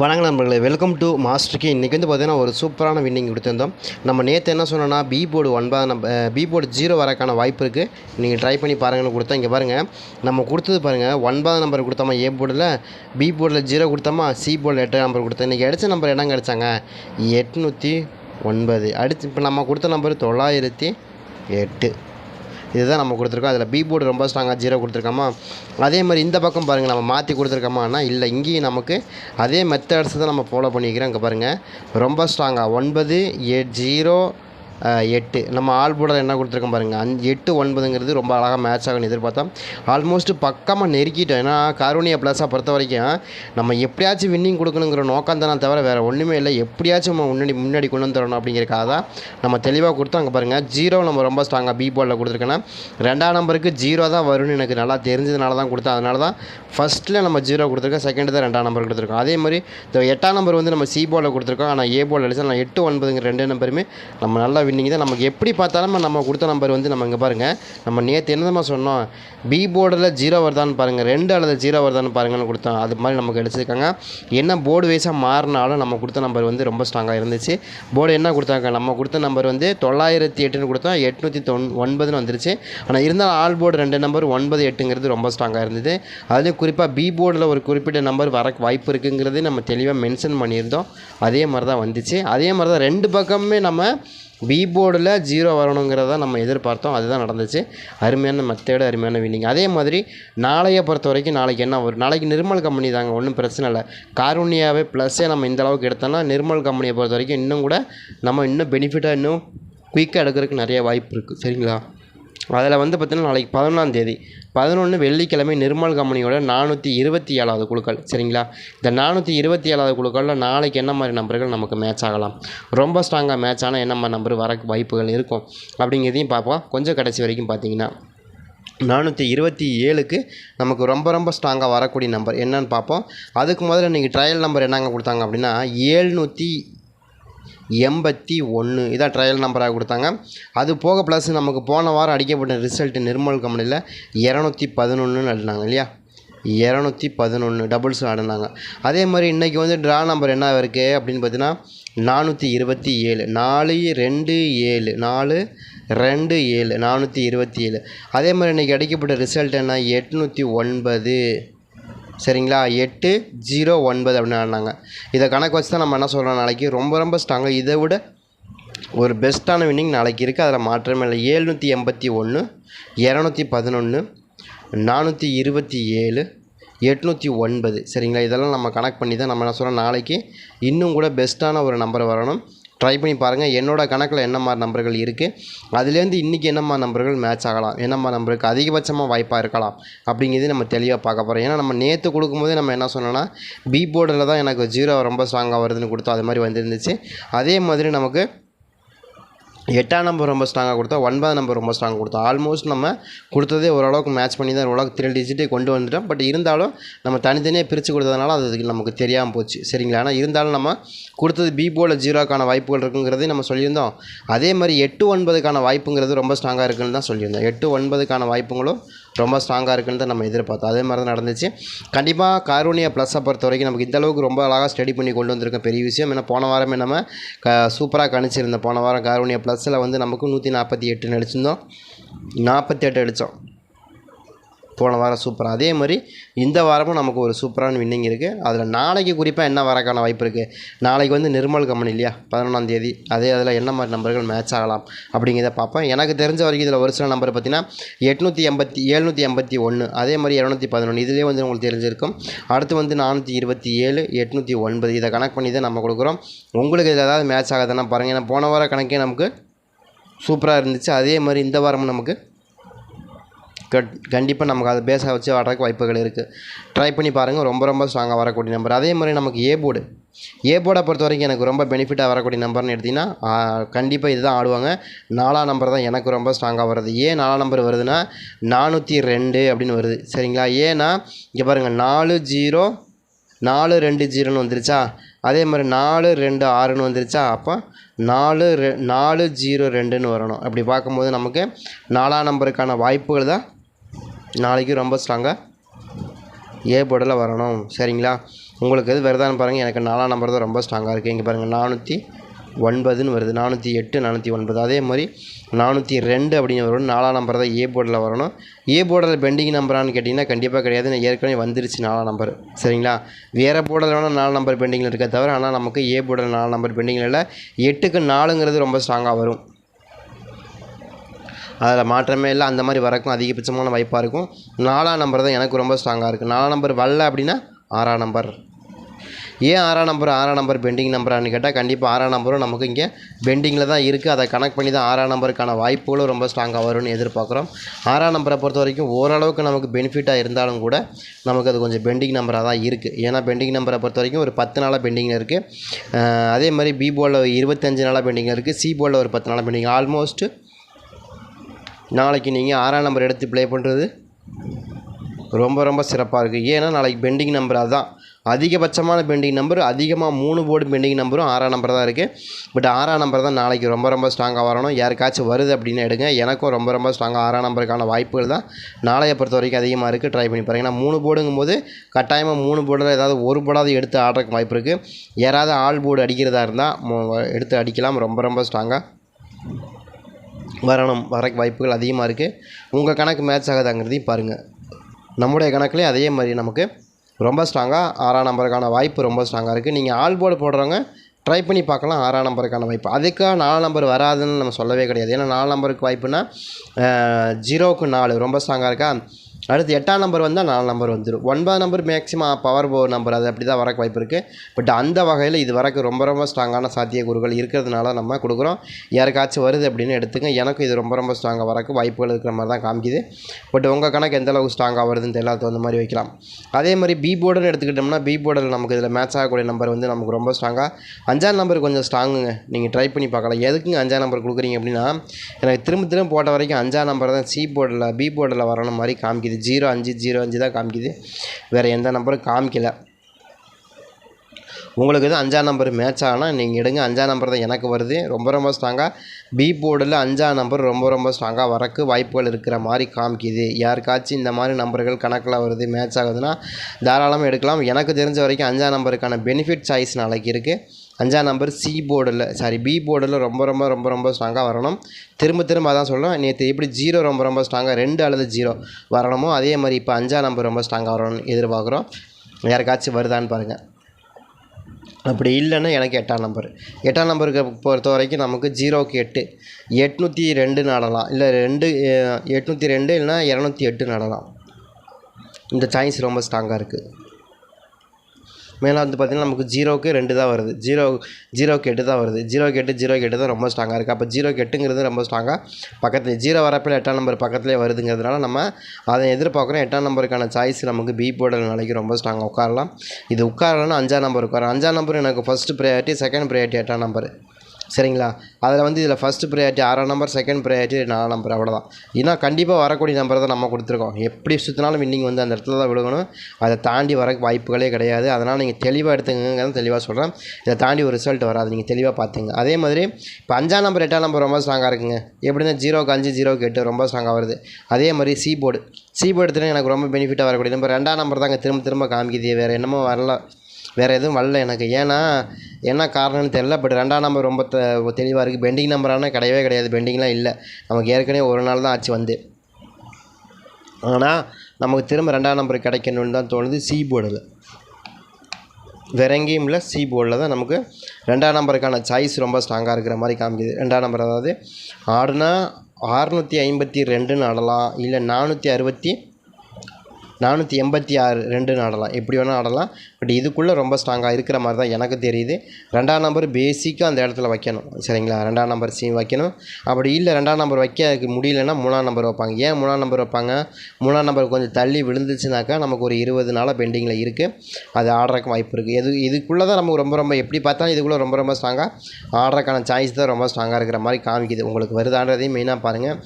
வணக்கம் நண்பர்களே welcome to மாஸ்டருக்கு இன்றைக்கி வந்து பார்த்தீங்கன்னா ஒரு சூப்பரான வின்னிங் கொடுத்துருந்தோம். நம்ம நேற்று என்ன சொன்னோன்னா பி போர்டு ஒன்பது நம்ம பி போர்டு ஜீரோ வரக்கான வாய்ப்பு இருக்குது நீங்கள் ட்ரை பண்ணி பாருங்கன்னு கொடுத்தா இங்கே பாருங்கள் நம்ம கொடுத்தது பாருங்கள் ஒன்பது நம்பர் கொடுத்தோமா ஏ போர்டில் பி போர்டில் ஜீரோ கொடுத்தோமா சி போர்டில் எட்டு நம்பர் கொடுத்தோம். இன்றைக்கி அடித்த நம்பர் என்ன கிடச்சாங்க எட்நூற்றி ஒன்பது. அடுத்து இப்போ நம்ம கொடுத்த நம்பர் தொள்ளாயிரத்தி எட்டு. இதுதான் நம்ம கொடுத்துருக்கோம். அதில் பி போர்டு ரொம்ப ஸ்ட்ராங்காக ஜீரோ கொடுத்துருக்கோமா? அதே மாதிரி இந்த பக்கம் பாருங்கள் நம்ம மாற்றி கொடுத்துருக்கோமானா இல்லை இங்கேயும் நமக்கு அதே மெத்தட்ஸ் தான் நம்ம ஃபாலோ பண்ணிக்கிறோம். இங்கே பாருங்கள் ரொம்ப ஸ்ட்ராங்காக ஒன்பது எ ஜீரோ எட்டு. நம்ம ஆல் போர்டில் என்ன கொடுத்துருக்கோம் பாருங்கள் அஞ்சு எட்டு ஒன்பதுங்கிறது ரொம்ப அழகாக மேட்ச் ஆகும்னு எதிர்பார்த்தோம். ஆல்மோஸ்ட் பக்கமாக நெருக்கிட்டோம். ஏன்னா காரோனியா ப்ளஸாக பொறுத்த வரைக்கும் நம்ம எப்படியாச்சும் வின்னிங் கொடுக்கணுங்கிற நோக்கம் தானே தவிர வேறு ஒன்றுமே இல்லை. எப்படியாச்சும் நம்ம முன்னாடி முன்னாடி கொண்டு வந்து தரணும் அப்படிங்கிறக்காக தான் நம்ம தெளிவாக கொடுத்தோம். அங்கே பாருங்கள் ஜீரோ நம்ம ரொம்ப ஸ்ட்ராங்காக பி போர்டில் கொடுத்துருக்கேன்னா ரெண்டாம் நம்பருக்கு ஜீரோ தான் வரும்னு எனக்கு நல்லா தெரிஞ்சதுனால தான் கொடுத்தேன். அதனால தான் ஃபஸ்ட்டில் நம்ம ஜீரோ கொடுத்துருக்கோம் செகண்ட் தான் ரெண்டாம் நம்பர் கொடுத்துருக்கோம். அதே மாதிரி இந்த எட்டாம் நம்பர் வந்து நம்ம சி போர்டில் கொடுத்துருக்கோம். ஆனால் ஏ போர்டில் அடிச்சா நான் எட்டு ஒன்பதுங்கிற ரெண்டு நம்பருமே நம்ம நல்லா வின்னிங் தான். நமக்கு எப்படி பார்த்தாலும் நம்ம கொடுத்த நம்பர் வந்து நம்ம இங்கே பாருங்கள் நம்ம நேற்று என்னதம்மா சொன்னோம்? பி போர்டில் ஜீரோ வருதான்னு பாருங்கள் ரெண்டு அல்லது ஜீரோ வருதான்னு பாருங்கன்னு கொடுத்தோம். அது மாதிரி நமக்கு அடிச்சிருக்காங்க என்ன போர்டு வைஸாக மாறினாலும் நம்ம கொடுத்த நம்பர் வந்து ரொம்ப ஸ்ட்ராங்காக இருந்துச்சு. போர்டு என்ன கொடுத்தாங்க? நம்ம கொடுத்த நம்பர் வந்து தொள்ளாயிரத்தி எட்டுன்னு கொடுத்தோம். எட்நூற்றி தொன் ஒன்பதுன்னு வந்துருச்சு. ஆனால் இருந்தாலும் ஆல் போர்டு ரெண்டு நம்பர் ஒன்பது எட்டுங்கிறது ரொம்ப ஸ்ட்ராங்காக இருந்தது. அதுலேயும் குறிப்பாக பி போர்டில் ஒரு குறிப்பிட்ட நம்பர் வர வாய்ப்பு இருக்குங்கிறது நம்ம தெளிவாக மென்ஷன் பண்ணியிருந்தோம். அதே மாதிரி தான் வந்துச்சு. அதே மாதிரி தான் ரெண்டு பக்கமுமே நம்ம வி போர்டில் ஜீரோ வரணுங்கிறத நம்ம எதிர்பார்த்தோம். அதுதான் நடந்துச்சு. அருமையான மெத்தேடு அருமையான வின்னிங் அதே மாதிரி நாளையை பொறுத்த வரைக்கும் நாளைக்கு என்ன வரும் நாளைக்கு நிர்மல் கம்பெனி தாங்க ஒன்றும் பிரச்சனை இல்லை. காரூனியாவே ப்ளஸ்ஸே நம்ம இந்த அளவுக்கு எடுத்தோம்னா நிர்மல் கம்பெனியை பொறுத்த வரைக்கும் இன்னும் கூட நம்ம இன்னும் பெனிஃபிட்டாக இன்னும் குயிக்காக எடுக்கிறதுக்கு நிறைய வாய்ப்பு இருக்குது சரிங்களா? அதில் வந்து பார்த்திங்கன்னா நாளைக்கு பதினொன்றாம் தேதி பதினொன்று வெள்ளிக்கிழமை நிர்மல் கம்பெனியோட நானூற்றி இருபத்தி ஏழாவது குழுக்கள் சரிங்களா? இந்த நானூற்றி இருபத்தி ஏழாவது குழுக்களில் நாளைக்கு என்ன மாதிரி நம்பர்கள் நமக்கு மேட்ச் ஆகலாம்? ரொம்ப ஸ்ட்ராங்காக மேட்ச் ஆனால் என்ன மாதிரி நம்பர் வர வாய்ப்புகள் இருக்கும்? அப்படிங்கிறதையும் பார்ப்போம். கொஞ்சம் கடைசி வரைக்கும் பார்த்தீங்கன்னா நானூற்றி இருபத்தி ஏழுக்கு நமக்கு ரொம்ப ரொம்ப ஸ்ட்ராங்காக வரக்கூடிய நம்பர் என்னன்னு பார்ப்போம். அதுக்கு முதல்ல இன்றைக்கி ட்ரையல் நம்பர் என்னங்க கொடுத்தாங்க அப்படின்னா ஏழ்நூற்றி எண்பத்தி ஒன்று. இதான் ட்ரையல் நம்பராக கொடுத்தாங்க. அது போக ப்ளஸ் நமக்கு போன வாரம் அடிக்கப்பட்ட ரிசல்ட்டு நிர்மல் கம்பெனியில் இரநூத்தி பதினொன்றுன்னு அடினாங்க இல்லையா? இரநூத்தி பதினொன்று. டபுள்ஸ் ஆடினாங்க. அதே மாதிரி இன்றைக்கி வந்து ட்ரா நம்பர் என்ன இருக்குது அப்படின்னு பார்த்தீங்கன்னா நானூற்றி இருபத்தி ஏழு. நாலு ரெண்டு ஏழு. நாலு ரெண்டு ஏழு. நானூற்றி இருபத்தி ஏழு. அதே மாதிரி இன்றைக்கி அடிக்கப்பட்ட ரிசல்ட் என்ன? எட்நூற்றி ஒன்பது. சரிங்களா? எட்டு ஜீரோ ஒன்பது அப்படின்னு ஆடினாங்க இதை கணக்கு வச்சு தான் நம்ம என்ன சொல்கிறோம் நாளைக்கு? ரொம்ப ரொம்ப ஸ்ட்ராங்காக இதை விட ஒரு பெஸ்ட்டான வின்னிங் நாளைக்கு இருக்குது அதில் மாற்றமே இல்லை. ஏழ்நூற்றி எண்பத்தி ஒன்று இரநூத்தி பதினொன்று நானூற்றி இருபத்தி ஏழு எட்நூற்றி ஒன்பது. சரிங்களா? இதெல்லாம் நம்ம கணக்கு பண்ணி தான் நம்ம என்ன சொல்கிறோம் நாளைக்கு இன்னும் கூட பெஸ்ட்டான ஒரு நம்பர் வரணும். ட்ரை பண்ணி பாருங்கள் என்னோடய கணக்கில் என்ன மாதிரி நம்பர்கள் இருக்குது அதுலேருந்து இன்றைக்கி என்ன மாதிரி நம்பர்கள் மேட்ச் ஆகலாம்? என்ன மாதிரி நம்பருக்கு அதிகபட்சமாக வாய்ப்பாக இருக்கலாம்? அப்படிங்கிறது நம்ம தெளிவாக பார்க்க போகிறோம் ஏன்னா நம்ம நேற்று கொடுக்கும்போதே நம்ம என்ன சொன்னோன்னா பி போர்டில் தான் எனக்கு ஜீரோ ரொம்ப ஸ்ட்ராங்காக வருதுன்னு கொடுத்தோம். அது மாதிரி வந்துருந்துச்சு. அதே மாதிரி நமக்கு எட்டாம் நம்பர் ரொம்ப ஸ்ட்ராங்காக கொடுத்தா ஒன்பதாம் நம்பர் ரொம்ப ஸ்ட்ராங்காக கொடுத்தோம் ஆல்மோஸ்ட் நம்ம கொடுத்ததே ஓரளவுக்கு மேட்ச் பண்ணி தான் ஓரளவுக்கு த்ரீ டிஜிட்டே கொண்டு வந்துட்டோம். பட் இருந்தாலும் நம்ம தனித்தனியாக பிரித்து கொடுத்ததுனால அது நமக்கு தெரியாமல் போச்சு. சரிங்களா? ஆனால் இருந்தாலும் நம்ம கொடுத்தது பி போர்டில் ஜீரோக்கான வாய்ப்புகள் இருக்குங்கிறதே நம்ம சொல்லியிருந்தோம். அதே மாதிரி எட்டு ஒன்பதுக்கான வாய்ப்புங்கிறது ரொம்ப ஸ்ட்ராங்காக இருக்குன்னு தான் சொல்லியிருந்தோம். எட்டு ஒன்பதுக்கான வாய்ப்புங்களும் ரொம்ப ஸ்ட்ராங்காக இருக்குன்னு தான் நம்ம எதிர்பார்த்தோம். அதே மாதிரி தான் நடந்துச்சு கண்டிப்பாக காரூனியா ப்ளஸ்ஸை பொறுத்த வரைக்கும் நமக்கு இந்தளவுக்கு ரொம்ப அழகாக ஸ்டடி பண்ணி கொண்டு வந்திருக்கோம் பெரிய விஷயம். ஏன்னா போன வாரமே நம்ம க சூப்பராக கணிச்சிருந்தோம் போன வாரம் காரூனியா ப்ளஸில் வந்து நமக்கு நூற்றி நாற்பத்தி எட்டு நடிச்சிருந்தோம் நாற்பத்தி எட்டு அடித்தோம் போன வாரம் சூப்பராக அதே மாதிரி இந்த வாரமும் நமக்கு ஒரு சூப்பரான வின்னிங் இருக்குது அதில் நாளைக்கு குறிப்பாக என்ன வரக்கான வாய்ப்பு இருக்குது நாளைக்கு வந்து நிர்மல் கம்பெனி இல்லையா? பதினொன்றாம் தேதி. அதே அதில் என்ன மாதிரி நம்பர்கள் மேட்ச் ஆகலாம் அப்படிங்கிறத பார்ப்போம். எனக்கு தெரிஞ்ச வரைக்கும் இதில் ஒரு சில நம்பர் பார்த்தீங்கன்னா எட்நூற்றி எண்பத்தி எழுநூற்றி எண்பத்தி ஒன்று அதே மாதிரி இரநூத்தி பதினொன்று இதுலேயே வந்து உங்களுக்கு தெரிஞ்சிருக்கும். அடுத்து வந்து நானூற்றி இருபத்தி ஏழு எட்நூற்றி ஒன்பது. இதை கணக்கு பண்ணி தான் நம்ம கொடுக்குறோம். உங்களுக்கு இதில் ஏதாவது மேட்ச் ஆகுதுன்னா பாருங்கள் ஏன்னா போன வார கணக்கே நமக்கு சூப்பராக இருந்துச்சு. அதே மாதிரி இந்த வாரமும் நமக்கு கண்டிப்பாக நமக்கு அதை பேஸாக வச்சு வர்றதுக்கு வாய்ப்புகள் இருக்குது ட்ரை பண்ணி பாருங்கள் ரொம்ப ரொம்ப ஸ்ட்ராங்காக வரக்கூடிய நம்பர் அதே மாதிரி நமக்கு ஏ போர்டு ஏ போர்டை பொறுத்த வரைக்கும் எனக்கு ரொம்ப பெனிஃபிட்டாக வரக்கூடிய நம்பர்னு எடுத்திங்கன்னா கண்டிப்பாக இதுதான் ஆடுவாங்க. நாலாம் நம்பர் தான் எனக்கு ரொம்ப ஸ்ட்ராங்காக வருது. ஏன் நாலாம் நம்பர் வருதுன்னா நானூற்றி ரெண்டு அப்படின்னு வருது. சரிங்களா? ஏன்னா இங்கே பாருங்கள் நாலு ஜீரோ நாலு ரெண்டு ஜீரோன்னு வந்துருச்சா? அதே மாதிரி நாலு ரெண்டு ஆறுன்னு வந்துருச்சா? அப்போ நாலு ரெ நாலு ஜீரோ ரெண்டுன்னு வரணும். அப்படி பார்க்கும்போது நமக்கு நாலாம் நம்பருக்கான வாய்ப்புகள் தான் நாளைக்கு ரொம்ப ஸ்ட்ராங்காக ஏ போர்டில் வரணும். சரிங்களா? உங்களுக்கு எது வருதான்னு பாருங்கள் எனக்கு நாலாம் நம்பர் தான் ரொம்ப ஸ்ட்ராங்காக இருக்குது இங்கே பாருங்கள் நானூற்றி ஒன்பதுன்னு வருது. நானூற்றி எட்டு நானூற்றி ஒன்பது. அதே மாதிரி நானூற்றி ரெண்டு அப்படின்னு வரும். நாலாம் நம்பர் தான் ஏ போர்டில் வரணும். ஏ போர்டில் பெண்டிங் நம்பரான்னு கேட்டிங்கன்னா கண்டிப்பாக கிடையாது. நான் ஏற்கனவே வந்துருச்சு நாலாம் நம்பர் சரிங்களா? வேறு போர்டில் வேணால் நாலு நம்பர் பெண்டிங்கில் இருக்க தவிர ஆனால் நமக்கு ஏ போர்டில் நாலு நம்பர் பெண்டிங்கில் இல்லை. எட்டுக்கு நாலுங்கிறது ரொம்ப ஸ்ட்ராங்காக வரும். அதில் மாற்றமே இல்லை. அந்த மாதிரி வரக்கும் அதிகபட்சமான வாய்ப்பாக இருக்கும். நாலாம் நம்பர் தான் எனக்கு ரொம்ப ஸ்ட்ராங்காக இருக்குது நாலாம் நம்பர் வரல அப்படின்னா ஆறாம் நம்பர் ஏன் ஆறாம் நம்பர் ஆறாம் நம்பர் பெண்டிங் நம்பரான்னு கேட்டால் கண்டிப்பாக ஆறாம் நம்பரும் நமக்கு இங்கே பெண்டிங்கில் தான் இருக்குது அதை கனெக்ட் பண்ணி தான் ஆறாம் நம்பருக்கான வாய்ப்புகளும் ரொம்ப ஸ்ட்ராங்காக வரும்னு எதிர்பார்க்குறோம். ஆறாம் நம்பரை பொறுத்த வரைக்கும் ஓரளவுக்கு நமக்கு பெனிஃபிட்டாக இருந்தாலும் கூட நமக்கு அது கொஞ்சம் பெண்டிங் நம்பராக தான் இருக்குது ஏன்னா பெண்டிங் நம்பரை பொறுத்த வரைக்கும் ஒரு பத்து நாளாக பெண்டிங்கில் இருக்குது அதே மாதிரி பி போலில் இருபத்தஞ்சு நாளாக பெண்டிங்கில் இருக்குது சி போலில் ஒரு பத்து நாளாக பெண்டிங் ஆல்மோஸ்ட்டு நாளைக்கு நீங்கள் ஆறாம் நம்பர் எடுத்து ப்ளே பண்ணுறது ரொம்ப ரொம்ப சிறப்பாக இருக்குது ஏன்னா நாளைக்கு பெண்டிங் நம்பர் அதுதான். அதிகபட்சமான பெண்டிங் நம்பர் அதிகமாக மூணு போர்டு பெண்டிங் நம்பரும் ஆறாம் நம்பர் தான் இருக்குது பட் ஆறாம் நம்பர் தான் நாளைக்கு ரொம்ப ரொம்ப ஸ்ட்ராங்காக வரணும். யாருக்காச்சும் வருது அப்படின்னு எடுங்க. எனக்கும் ரொம்ப ரொம்ப ஸ்ட்ராங்காக ஆறாம் நம்பருக்கான வாய்ப்புகள் தான் நாளைய பொறுத்த வரைக்கும் அதிகமாக இருக்குது ட்ரை பண்ணி பாருங்க. ஏன்னா மூணு போர்டுங்கும் போது கட்டாயமாக மூணு போர்டில் ஏதாவது ஒரு போர்டாவது எடுத்து ஆடுறதுக்கு வாய்ப்பு இருக்குது யாராவது ஆள் போர்டு அடிக்கிறதா இருந்தால் எடுத்து அடிக்கலாம். ரொம்ப ரொம்ப ஸ்ட்ராங்காக வரணும் வரக்கு வாய்ப்புகள் அதிகமாக இருக்குது உங்கள் கணக்கு மேட்ச் ஆகுதாங்கிறதையும் பாருங்கள் நம்முடைய கணக்குலேயும் அதே மாதிரி நமக்கு ரொம்ப ஸ்ட்ராங்காக ஆறாம் நம்பருக்கான வாய்ப்பு ரொம்ப ஸ்ட்ராங்காக இருக்குது நீங்கள் ஆல் போர்டு போடுறவங்க ட்ரை பண்ணி பார்க்கலாம் ஆறாம் நம்பருக்கான வாய்ப்பு. அதுக்காக நாலு நம்பர் வராதுன்னு நம்ம சொல்லவே கிடையாது. ஏன்னா நாலு நம்பருக்கு வாய்ப்புனா ஜீரோவுக்கு நாலு ரொம்ப ஸ்ட்ராங்காக இருக்கா? அடுத்து எட்டாம் நம்பர் வந்தால் நாலு நம்பர் வந்துடும் ஒன்பது number maximum power four number அது அப்படி தான் வரக்கு வாய்ப்பு இருக்குது பட் அந்த வகையில் இது வரக்கு ரொம்ப ரொம்ப ஸ்ட்ராங்கான சாத்தியக்கூறுகள் இருக்கிறதுனால நம்ம கொடுக்குறோம். யாருக்காச்சும் வருது அப்படின்னு எடுத்துங்க எனக்கும் இது ரொம்ப ரொம்ப ஸ்ட்ராங்காக வரக்கு வாய்ப்புகள் இருக்கிற மாதிரி தான் காமிக்குது. பட் உங்கள் கணக்கு எந்த அளவுக்கு ஸ்ட்ராங்காக வருதுன்னு தெரியல அந்த மாதிரி வைக்கலாம். அதே மாதிரி பி போர்டுன்னு எடுத்துக்கிட்டோம்னா பி போர்டில் நமக்கு இதில் மேட்ச் ஆகக்கூடிய நம்பர் வந்து நமக்கு ரொம்ப ஸ்ட்ராங்காக அஞ்சாம் நம்பர் கொஞ்சம் ஸ்ட்ராங்குங்க நீங்கள் ட்ரை பண்ணி பார்க்கலாம். எதுக்குங்க அஞ்சாம் நம்பர் கொடுக்குறீங்க அப்படின்னா எனக்கு திரும்ப திரும்ப போட்ட வரைக்கும் அஞ்சாம் நம்பர் தான் சி போர்டில் பி போர்டில் வரணும் மாதிரி காமிக்குது. ஜீரோ அஞ்சு ஜீரோ அஞ்சு தான் காமிக்குது. வேறு எந்த நம்பரும் காமிக்கல. உங்களுக்கு எதுவும் அஞ்சாம் நம்பர் மேட்ச் ஆனால் நீங்கள் எடுங்க. அஞ்சாம் நம்பர் தான் எனக்கு வருது. ரொம்ப ரொம்ப ஸ்ட்ராங்காக பி போர்டில் அஞ்சாம் நம்பர் ரொம்ப ரொம்ப ஸ்ட்ராங்காக வரக்கு வாய்ப்புகள் இருக்கிற மாதிரி காமிக்குது. யாருக்காச்சும் இந்த மாதிரி நம்பர்கள் கணக்கில் வருது மேட்ச் ஆகுதுன்னா தாராளமாக எடுக்கலாம். எனக்கு தெரிஞ்ச வரைக்கும் அஞ்சாம் நம்பருக்கான பெனிஃபிட் சாய்ஸ் நாளைக்கு இருக்குது அஞ்சாம் நம்பர் சி போர்டில் சாரி பி போர்டில் ரொம்ப ரொம்ப ரொம்ப ரொம்ப ஸ்ட்ராங்காக வரணும். திரும்ப திரும்ப அதான் சொல்லணும். நேற்று எப்படி ஜீரோ ரொம்ப ரொம்ப ஸ்ட்ராங்காக ரெண்டு அல்லது ஜீரோ வரணுமோ அதே மாதிரி இப்போ அஞ்சாம் நம்பர் ரொம்ப ஸ்ட்ராங்காக வரணும்னு எதிர்பார்க்குறோம். யாருக்காச்சும் வருதான்னு பாருங்கள் அப்படி இல்லைன்னா எனக்கு எட்டாம் நம்பர் எட்டாம் நம்பருக்கு பொறுத்த வரைக்கும் நமக்கு ஜீரோக்கு எட்டு. எட்நூற்றி ரெண்டு நடலாம். இல்லை ரெண்டு எட்நூற்றி ரெண்டு இல்லைனா இரநூத்தி எட்டு நடலாம். இந்த சாய்ஸ் ரொம்ப ஸ்ட்ராங்காக இருக்குது மேலே வந்து பார்த்திங்கன்னா நமக்கு ஜீரோக்கு ரெண்டு தான் வருது. ஜீரோ ஜீரோக்கு எட்டு தான் வருது. ஜீரோக்கு எட்டு ஜீரோக்கு எட்டு தான் ரொம்ப ஸ்ட்ராங்காக இருக்குது அப்போ ஜீரோக்கு எட்டுங்கிறது ரொம்ப ஸ்ட்ராங்காக பக்கத்தில் ஜீரோ வரப்பில் எட்டாம் நம்பர் பக்கத்துலேயே வருதுங்கிறதுனால நம்ம அதை எதிர்பார்க்குறோம். எட்டாம் நம்பருக்கான சாய்ஸ் நமக்கு பி போர்டில் நாளைக்கு ரொம்ப ஸ்ட்ராங்காக உட்காரலாம். இது உட்காரலன்னா அஞ்சாம் நம்பர் உட்காரம் அஞ்சாம் நம்பர் எனக்கு ஃபஸ்ட்டு ப்ரையாரிட்டி செகண்ட் ப்ரையாரிட்டி எட்டாம் நம்பர் சரிங்களா? அதில் வந்து இதில் ஃபஸ்ட்டு ப்ரையாரிட்டி ஆறாம் நம்பர் செகண்ட் ப்ரையாரிட்டி நாலாம் நம்பர் அவ்வளோதான் ஏன்னா கண்டிப்பாக வரக்கூடிய நம்பர் தான் நம்ம கொடுத்துருக்கோம். எப்படி சுற்றினாலும் வின்னிங் வந்து அந்த இடத்துல தான் விழுகணும். அதை தாண்டி வர வாய்ப்புகளே கிடையாது. அதனால் நீங்கள் தெளிவாக எடுத்துங்க தெளிவாக சொல்கிறேன் இதை தாண்டி ஒரு ரிசல்ட் வராது. நீங்கள் தெளிவாக பார்த்துங்க அதே மாதிரி இப்போ அஞ்சாம் நம்பர் எட்டாம் நம்பர் ரொம்ப ஸ்ட்ராங்காக இருக்குங்க. எப்படின்னா ஜீரோக்கு அஞ்சு ஜீரோக்கு எட்டு ரொம்ப ஸ்ட்ராங்காக வருது. அதே மாதிரி சி போர்டு சி போர்டு எனக்கு ரொம்ப பெனிஃபிட்டாக வரக்கூடிய நம்பர் ரெண்டாம் நம்பர் தாங்க திரும்ப திரும்ப காமிக்குது. வேறு என்னமோ வரல. வேறு எதுவும் வரல எனக்கு. ஏன்னா என்ன காரணம்னு தெரில பட் ரெண்டாம் நம்பர் ரொம்ப த தெளிவாக இருக்குது பெண்டிங் நம்பரான கிடையவே கிடையாது. பெண்டிங்லாம் இல்லை. நமக்கு ஏற்கனவே ஒரு நாள் தான் ஆச்சு வந்து. ஆனால் நமக்கு திரும்ப ரெண்டாம் நம்பர் கிடைக்கணும்னு தான் தோணுது சி போர்டில் வேற எங்கேயும் இல்லை. சி போர்டில் தான் நமக்கு ரெண்டாம் நம்பருக்கான சாய்ஸ் ரொம்ப ஸ்ட்ராங்காக இருக்கிற மாதிரி காமிக்குது. ரெண்டாம் நம்பர் அதாவது ஆடுனா அறுநூற்றி ஐம்பத்தி ரெண்டுன்னு ஆடலாம் இல்லை நானூற்றி அறுபத்தி நானூற்றி எண்பத்தி ஆறு ரெண்டுன்னு ஆடலாம் எப்படி வேணால் ஆடலாம். பட் இதுக்குள்ளே ரொம்ப ஸ்ட்ராங்காக இருக்கிற மாதிரி தான் எனக்கு தெரியுது. ரெண்டாம் நம்பர் பேசிக்காக அந்த இடத்துல வைக்கணும். சரிங்களா? ரெண்டாம் நம்பர் சி வைக்கணும். அப்படி இல்லை ரெண்டாம் நம்பர் வைக்க முடியலன்னா மூணாம் நம்பர் வைப்பாங்க. ஏன் மூணாம் நம்பர் வைப்பாங்க? மூணாம் நம்பர் கொஞ்சம் தள்ளி விழுந்துச்சுனாக்கா நமக்கு ஒரு இருபது நாளாக பெண்டிங்கில் இருக்குது அது ஆடுறதுக்கு வாய்ப்பு இருக்குது இது இதுக்குள்ளே தான் நமக்கு ரொம்ப ரொம்ப எப்படி பார்த்தாலும் இதுக்குள்ளே ரொம்ப ரொம்ப ஸ்ட்ராங்காக ஆடுறதுக்கான சாய்ஸ் தான் ரொம்ப ஸ்ட்ராங்காக இருக்கிற மாதிரி காமிக்குது. உங்களுக்கு வருதான்றதையும் மெயினாக பாருங்கள்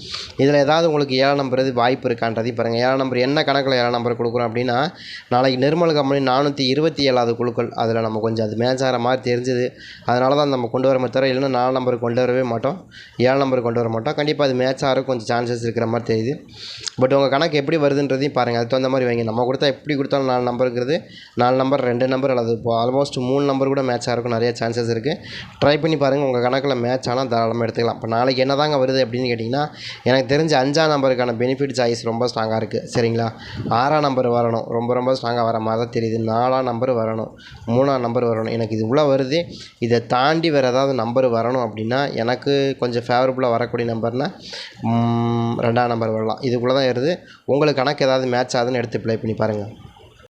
இதில் ஏதாவது உங்களுக்கு ஏழாம் நம்பர் வாய்ப்பு இருக்கான்றதையும் பாருங்கள் ஏழாம் நம்பர் என்ன கணக்கில் ஏழாம் நம்பர் கொடுக்குறோம் அப்படின்னா நாளைக்கு நிர்மல் கம்பெனி நானூற்றி இருபத்தி ஏழாவது குழுக்கள். அதில் நம்ம கொஞ்சம் அது மேட்ச் ஆகிற மாதிரி தெரிஞ்சுது. அதனால தான் நம்ம கொண்டு வரமே தவிர இல்லைன்னா நாலு நம்பருக்கு கொண்டு வரவே மாட்டோம். ஏழு நம்பருக்கு கொண்டு வர மாட்டோம். கண்டிப்பாக அது மேட்ச் ஆகிற கொஞ்சம் சான்சஸ் இருக்கிற மாதிரி தெரியுது. பட் உங்கள் கணக்கு எப்படி வருதுன்றதையும் பாருங்கள் அதுக்கு தகுந்த மாதிரி வைங்க. நம்ம கொடுத்தா எப்படி கொடுத்தாலும் நாலு நம்பர் நாலு நம்பர் ரெண்டு நம்பர் அல்லது இப்போ ஆல்மோஸ்ட் மூணு நம்பர் கூட மேட்ச் இருக்கும் நிறைய சான்சஸ் இருக்குது ட்ரை பண்ணி பாருங்கள் உங்கள் கணக்கில் மேட்ச் ஆனால் தாராளமாக எடுத்துக்கலாம். இப்போ நாளைக்கு என்ன தாங்க வருது அப்படின்னு கேட்டிங்கன்னா எனக்கு தெரிஞ்ச அஞ்சாம் நம்பருக்கான பெனிஃபிட் சாய்ஸ் ரொம்ப ஸ்ட்ராங்காக இருக்குது சரிங்களா? ஆறாம் நம்பர் வரணும். ரொம்ப ரொம்ப ஸ்ட்ராங்காக வர மாதிரி தான் தெரியுது. நாலாம் நம்பர் வரணும். மூணாம் நம்பர் வரணும். எனக்கு இது இவ்வளோ வருது. இதை தாண்டி வேறு ஏதாவது நம்பர் வரணும் அப்படின்னா எனக்கு கொஞ்சம் ஃபேவரபுளாக வரக்கூடிய நம்பர்னால் ரெண்டாம் நம்பர் வரலாம். இதுக்குள்ளே தான் வருது உங்களுக்கு கணக்கு ஏதாவது மேட்ச் ஆகுதுன்னு எடுத்து ப்ளே பண்ணி பாருங்கள்